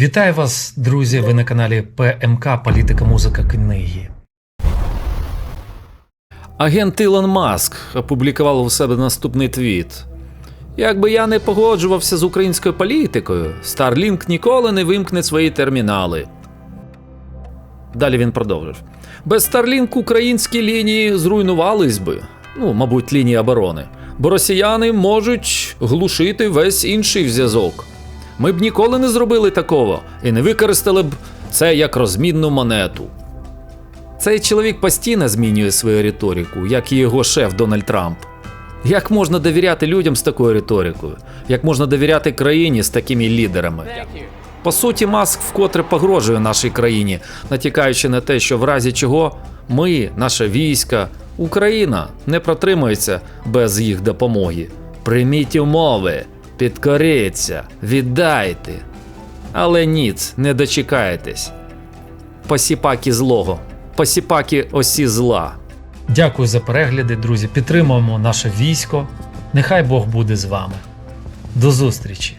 Вітаю вас, друзі! Ви на каналі ПМК Політика, музика, книги. Агент Ілон Маск опублікував у себе наступний твіт. Якби я не погоджувався з українською політикою, Starlink ніколи не вимкне свої термінали. Далі він продовжив. Без Starlink українські лінії зруйнувались би, ну, мабуть, лінії оборони, бо росіяни можуть глушити весь інший зв'язок. Ми б ніколи не зробили такого і не використали б це як розмінну монету. Цей чоловік постійно змінює свою риторику, як і його шеф Дональд Трамп. Як можна довіряти людям з такою риторикою? Як можна довіряти країні з такими лідерами? По суті, Маск вкотре погрожує нашій країні, натякаючи на те, що в разі чого ми, наше військо, Україна не протримується без їх допомоги. Прийміть умови, підкоріться, віддайте. Але ніц, не дочекаєтесь. Посіпаки злого, посіпаки осі зла. Дякую за перегляди, друзі. Підтримуємо наше військо. Нехай Бог буде з вами. До зустрічі!